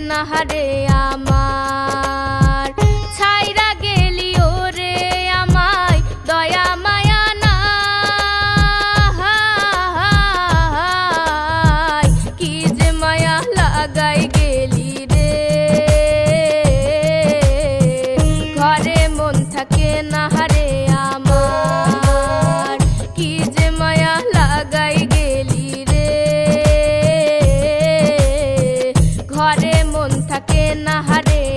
না আমার। ছাইরা গেলি ওরে আমায় দয়া মায়া না। কি যে মায়া লাগাই haré.